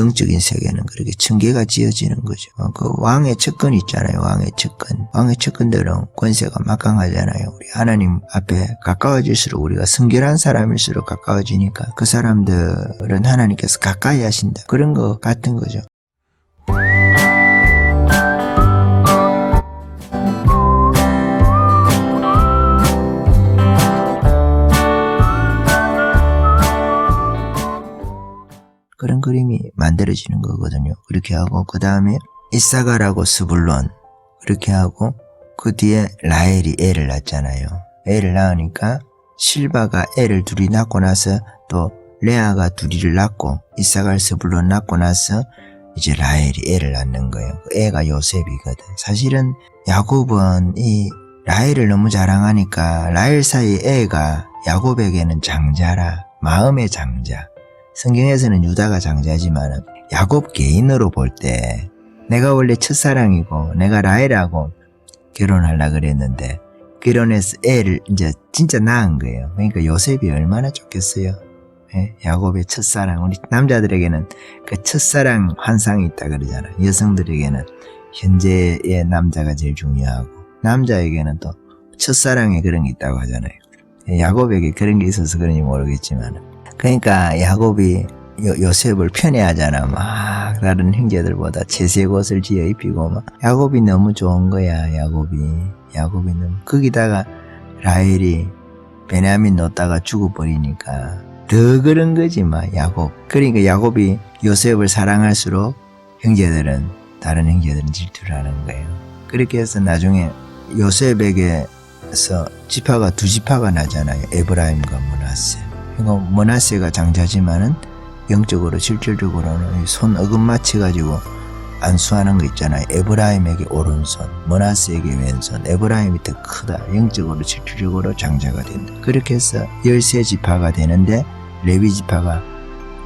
영적인 세계는 그렇게 층계가 지어지는 거죠. 어, 그 왕의 측근 있잖아요. 왕의 측근. 왕의 측근들은 권세가 막강하잖아요. 우리 하나님 앞에 가까워질수록 우리가 성결한 사람일수록 가까워지니까 그 사람들은 하나님께서 가까이 하신다. 그런 거 같은 거죠. 그런 그림이 만들어지는 거거든요. 그렇게 하고 그 다음에 이사가라고 스불론 그렇게 하고 그 뒤에 라헬이 애를 낳잖아요. 애를 낳으니까 실바가 애를 둘이 낳고 나서 또 레아가 둘이를 낳고 이사갈 스불론 낳고 나서 이제 라헬이 애를 낳는 거예요. 그 애가 요셉이거든. 사실은 야곱은 이 라헬을 너무 자랑하니까 라헬 사이 애가 야곱에게는 장자라 마음의 장자. 성경에서는 유다가 장자지만 야곱 개인으로 볼 때 내가 원래 첫사랑이고 내가 라헬하고 결혼하려 그랬는데 결혼해서 애를 이제 진짜 낳은 거예요. 그러니까 요셉이 얼마나 좋겠어요. 예? 야곱의 첫사랑 우리 남자들에게는 그 첫사랑 환상이 있다 그러잖아요. 여성들에게는 현재의 남자가 제일 중요하고 남자에게는 또 첫사랑에 그런 게 있다고 하잖아요. 예, 야곱에게 그런 게 있어서 그런지 모르겠지만 그러니까 야곱이 요, 요셉을 편애하잖아. 막 다른 형제들보다 채색 옷을 지어 입히고 막 야곱이 너무 좋은 거야. 야곱이 야곱이 너무 거기다가 라헬이 베냐민 놓다가 죽어버리니까 더 그런 거지 막 야곱. 그러니까 야곱이 요셉을 사랑할수록 형제들은 다른 형제들은 질투를 하는 거예요. 그렇게 해서 나중에 요셉에게서 지파가 두 지파가 나잖아요. 에브라임과 문하세. 그러니까 문하세가 장자지만은 영적으로 실질적으로는 손 어금 맞춰 가지고 안수하는 거 있잖아요. 에브라임에게 오른손, 문하세에게 왼손. 에브라임이 더 크다. 영적으로 실질적으로 장자가 된다. 그렇게 해서 열세 지파가 되는데 레위 지파가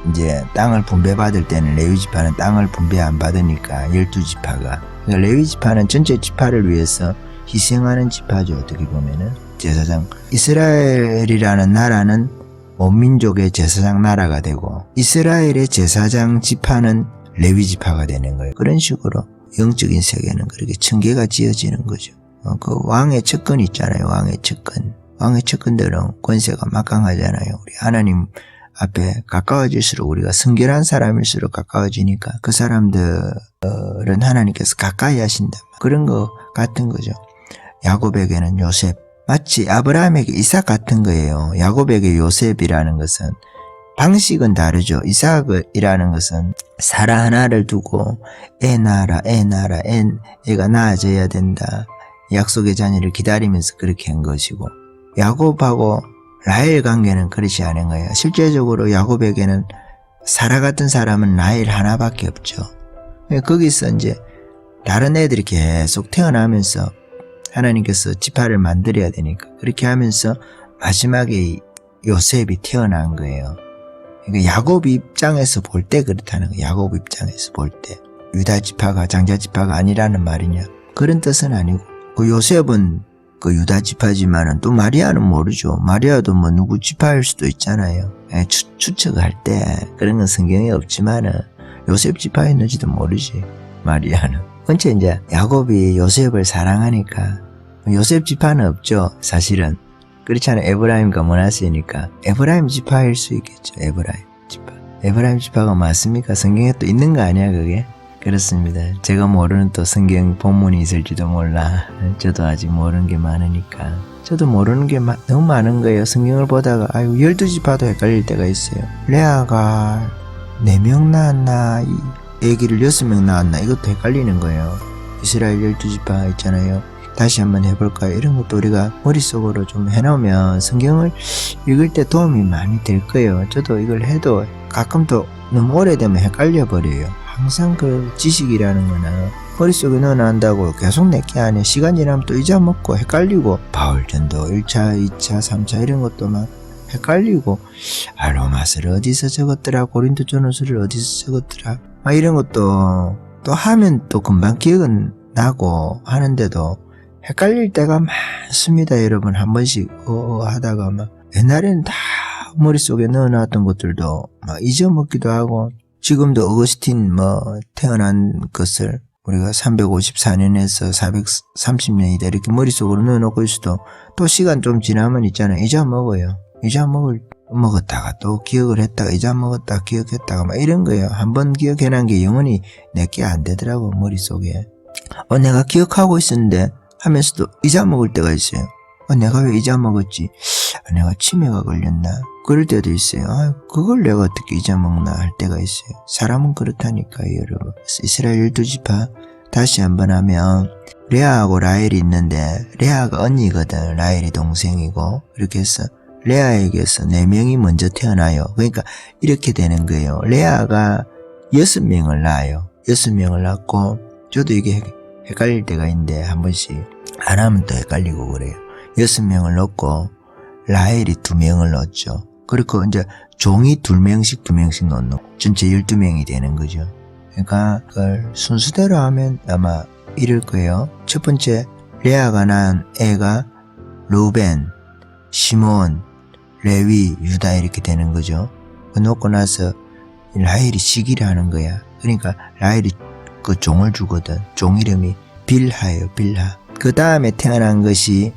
이제 땅을 분배받을 때는 레위 지파는 땅을 분배 안 받으니까 열두 지파가 그러니까 레위 지파는 전체 지파를 위해서 희생하는 지파죠. 어떻게 보면은 제사장 이스라엘이라는 나라는 원민족의 제사장 나라가 되고 이스라엘의 제사장 지파는 레위 지파가 되는 거예요. 그런 식으로 영적인 세계는 그렇게 층계가 지어지는 거죠. 어, 그 왕의 측근 있잖아요. 왕의 측근. 왕의 측근들은 권세가 막강하잖아요. 우리 하나님 앞에 가까워질수록 우리가 성결한 사람일수록 가까워지니까 그 사람들은 하나님께서 가까이 하신다. 그런 거 같은 거죠. 야곱에게는 요셉, 마치 아브라함에게 이삭 같은 거예요. 야곱에게 요셉이라는 것은 방식은 다르죠. 이삭이라는 것은 사라 하나를 두고 애 낳아라, 애 낳아라, 애, 애가 낳아져야 된다. 약속의 자녀를 기다리면서 그렇게 한 것이고 야곱하고 라헬 관계는 그렇지 않은 거예요. 실제적으로 야곱에게는 사라 같은 사람은 라헬 하나밖에 없죠. 거기서 이제 다른 애들이 계속 태어나면서 하나님께서 지파를 만들어야 되니까 그렇게 하면서 마지막에 요셉이 태어난 거예요. 그러니까 야곱 입장에서 볼 때 그렇다는 거예요. 야곱 입장에서 볼 때. 유다 지파가 장자 지파가 아니라는 말이냐. 그런 뜻은 아니고. 그 요셉은 그 유다 지파지만은 또 마리아는 모르죠. 마리아도 뭐 누구 지파일 수도 있잖아요. 예, 추, 추측할 때 그런 건 성경에 없지만은 요셉 지파였는지도 모르지. 마리아는. 언제 이제 야곱이 요셉을 사랑하니까 요셉 지파는 없죠. 사실은. 그렇잖아요. 에브라임과 모나스니까 에브라임 지파일 수 있겠죠. 에브라임 지파. 에브라임 지파가 맞습니까? 성경에 또 있는 거 아니야 그게? 그렇습니다. 제가 모르는 또 성경 본문이 있을지도 몰라. 저도 아직 모르는 게 많으니까. 저도 모르는 게 마- 너무 많은 거예요. 성경을 보다가 아유 열두 지파도 헷갈릴 때가 있어요. 레아가 네 명 낳았나 이 애기를 여섯 명 낳았나 이것도 헷갈리는 거예요. 이스라엘 열두 지파 있잖아요. 다시 한번 해볼까요? 이런 것도 우리가 머릿속으로 좀 해놓으면 성경을 읽을 때 도움이 많이 될 거예요. 저도 이걸 해도 가끔 또 너무 오래되면 헷갈려 버려요. 항상 그 지식이라는 거는 머릿속에 넣어놓는다고 계속 내게 안에 시간 지나면 또 잊어먹고 헷갈리고 바울전도 1차, 2차, 3차 이런 것도 막 헷갈리고 아 로마서를 어디서 적었더라 고린도 전후서를 어디서 적었더라 막 이런 것도 또 하면 또 금방 기억은 나고 하는데도 헷갈릴 때가 많습니다 여러분 한 번씩 어, 하다가 막 옛날에는 다 머릿속에 넣어놨던 것들도 막 잊어먹기도 하고 지금도 어거스틴 뭐 태어난 것을 우리가 354년에서 430년이다 이렇게 머릿속으로 넣어놓고 있어도 또 시간 좀 지나면 있잖아요. 이자 먹어요. 이자 먹을 먹었다가 또 기억을 했다가 이자 먹었다가 기억했다가 막 이런 거예요. 한 번 기억해놓은 게 영원히 내게 안 되더라고 머릿속에. 어 내가 기억하고 있었는데 하면서도 이자 먹을 때가 있어요. 어 내가 왜 이자 먹었지? 아, 내가 치매가 걸렸나? 그럴 때도 있어요. 아, 그걸 내가 어떻게 잊어먹나 할 때가 있어요. 사람은 그렇다니까요, 여러분. 이스라엘 열두 지파 다시 한번 하면 레아하고 라헬이 있는데 레아가 언니거든. 라헬이 동생이고 이렇게 해서 레아에게서 네 명이 먼저 태어나요. 그러니까 이렇게 되는 거예요. 레아가 여섯 명을 낳아요. 여섯 명을 낳고 저도 이게 헷갈릴 때가 있는데 한 번씩 안 하면 또 헷갈리고 그래요. 여섯 명을 넣고 라헬이 두 명을 넣었죠. 그리고 이제 종이 두 명씩 두 명씩 넣는 전체 12명이 되는 거죠. 그러니까 그걸 순수대로 하면 아마 이럴 거예요. 첫 번째 레아가 낳은 애가 루벤, 시몬, 레위, 유다 이렇게 되는 거죠. 그 놓고 나서 라헬이 시기를 하는 거야. 그러니까 라헬이 그 종을 주거든. 종 이름이 빌하예요. 빌하. 그 다음에 태어난 것이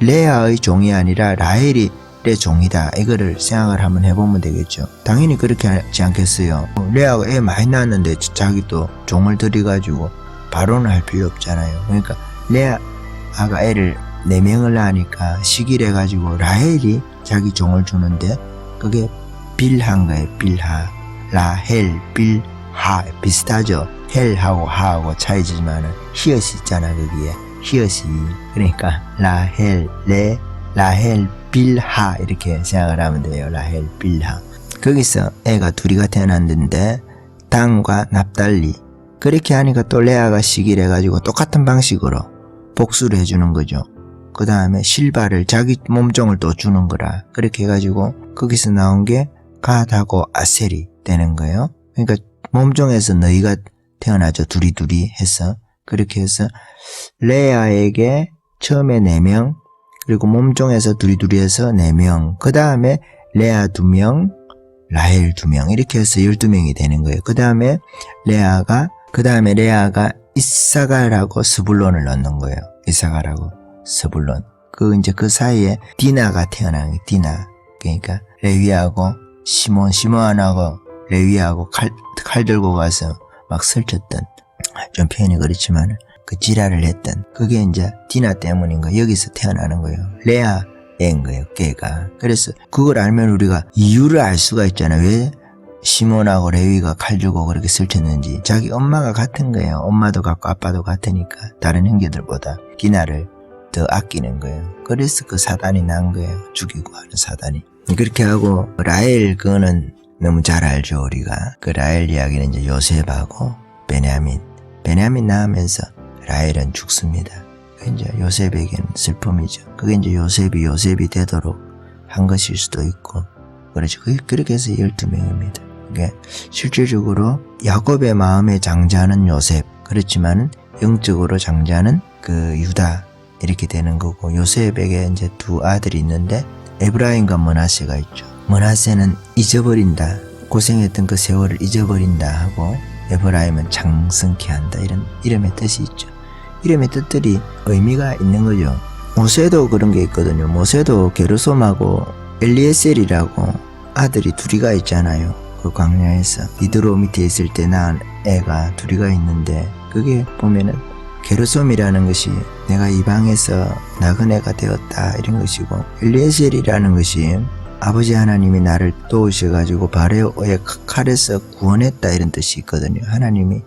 레아의 종이 아니라 라헬이 내 종이다. 이거를 생각을 한번 해보면 되겠죠. 당연히 그렇게 하지 않겠어요. 레아가 애 많이 낳았는데 자기도 종을 들여가지고 바로는 할 필요 없잖아요. 그러니까 레아가 애를 네 명을 낳으니까 시기를 해가지고 라헬이 자기 종을 주는데 그게 빌한 거예요. 빌하. 라헬, 빌하. 비슷하죠. 헬하고 하하고 차이지만은 히읗이 있잖아 거기에. 히읗이. 그러니까 라헬, 레, 라헬, 빌하 이렇게 생각을 하면 돼요. 라헬, 빌하. 거기서 애가 둘이가 태어났는데 당과 납달리 그렇게 하니까 또 레아가 시기를 해가지고 똑같은 방식으로 복수를 해주는 거죠. 그 다음에 실바를 자기 몸종을 또 주는 거라 그렇게 해가지고 거기서 나온 게 갓하고 아셀이 되는 거예요. 그러니까 몸종에서 너희가 태어나죠. 둘이 둘이 해서 그렇게 해서 레아에게 처음에 4명 그리고 몸종에서 둘이 둘이 해서 4명 그 다음에 레아 2명 라헬 2명 이렇게 해서 12명이 되는 거예요. 그 다음에 레아가 그 다음에 레아가 이사가라고 스불론을 넣는 거예요. 이사가라고 스불론. 그 이제 그 사이에 디나가 태어난 게 디나. 그러니까 레위하고 시몬 시몬하고 레위하고 칼, 칼 들고 가서 막 설쳤던 좀 표현이 그렇지만 그 지랄을 했던 그게 이제 디나 때문인 거예요. 여기서 태어나는 거예요. 레아인 거예요. 걔가. 그래서 그걸 알면 우리가 이유를 알 수가 있잖아요. 왜 시몬하고 레위가 칼 들고 그렇게 설쳤는지 자기 엄마가 같은 거예요. 엄마도 같고 아빠도 같으니까 다른 형제들보다 디나를 더 아끼는 거예요. 그래서 그 사단이 난 거예요. 죽이고 하는 사단이. 그렇게 하고 라헬 그거는 너무 잘 알죠 우리가. 그 라헬 이야기는 이제 요셉하고 베냐민. 베냐민 낳으면서 라헬은 죽습니다. 그 이제 요셉에게는 슬픔이죠. 그게 이제 요셉이 요셉이 되도록 한 것일 수도 있고 그렇죠. 그게 그렇게 해서 12명입니다. 그게 실질적으로 야곱의 마음의 장자는 요셉 그렇지만 영적으로 장자는 그 유다 이렇게 되는 거고 요셉에게 이제 두 아들이 있는데 에브라임과 머나세가 있죠. 머나세는 잊어버린다. 고생했던 그 세월을 잊어버린다 하고 에브라임은 장성케 한다. 이런 이름의 뜻이 있죠. 이름의 뜻들이 의미가 있는 거죠. 모세도 그런 게 있거든요. 모세도 게르솜하고 엘리에셀이라고 아들이 둘이가 있잖아요. 그 광야에서 이드로 밑에 있을 때 낳은 애가 둘이가 있는데 그게 보면은 게르솜이라는 것이 내가 이방에서 나그네가 되었다 이런 것이고 엘리에셀이라는 것이 아버지 하나님이 나를 도우셔가지고 바레오의 칼에서 구원했다 이런 뜻이 있거든요. 하나님이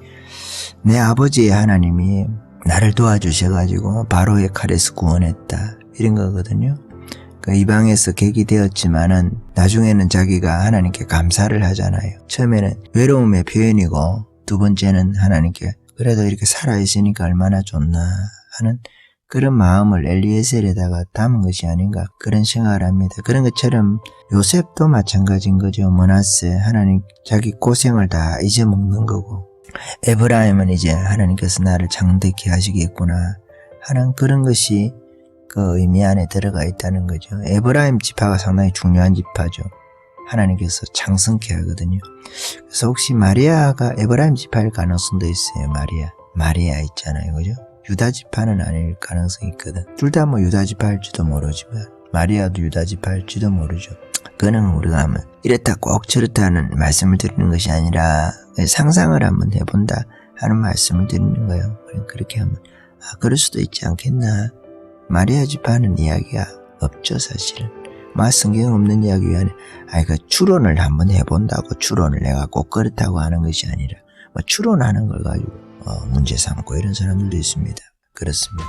내 아버지의 하나님이 나를 도와주셔가지고 바로의 칼에서 구원했다 이런 거거든요. 그 이방에서 객이 되었지만은 나중에는 자기가 하나님께 감사를 하잖아요. 처음에는 외로움의 표현이고 두 번째는 하나님께 그래도 이렇게 살아있으니까 얼마나 좋나 하는 그런 마음을 엘리에셀에다가 담은 것이 아닌가 그런 생각을 합니다. 그런 것처럼 요셉도 마찬가지인 거죠. 머나스 하나님 자기 고생을 다 잊어먹는 거고 에브라임은 이제 하나님께서 나를 장대케 하시겠구나 하는 그런 것이 그 의미 안에 들어가 있다는 거죠. 에브라임 지파가 상당히 중요한 지파죠. 하나님께서 창성케 하거든요. 그래서 혹시 마리아가 에브라임 지파일 가능성도 있어요. 마리아. 마리아 있잖아요. 그죠? 유다 지파는 아닐 가능성이 있거든. 둘 다 뭐 유다 지파일지도 모르지만 마리아도 유다 지파일지도 모르죠. 그는 우리가 하면 이렇다 꼭 저렇다는 말씀을 드리는 것이 아니라 상상을 한번 해본다 하는 말씀을 드리는 거예요. 그렇게 하면 아 그럴 수도 있지 않겠나. 마리아 지파는 이야기가 없죠 사실은. 마 성경 없는 이야기 안에 아이 그 추론을 한번 해본다고 추론을 내가 꼭 그렇다고 하는 것이 아니라 뭐 추론하는 걸 가지고 어, 문제 삼고 이런 사람들도 있습니다. 그렇습니다.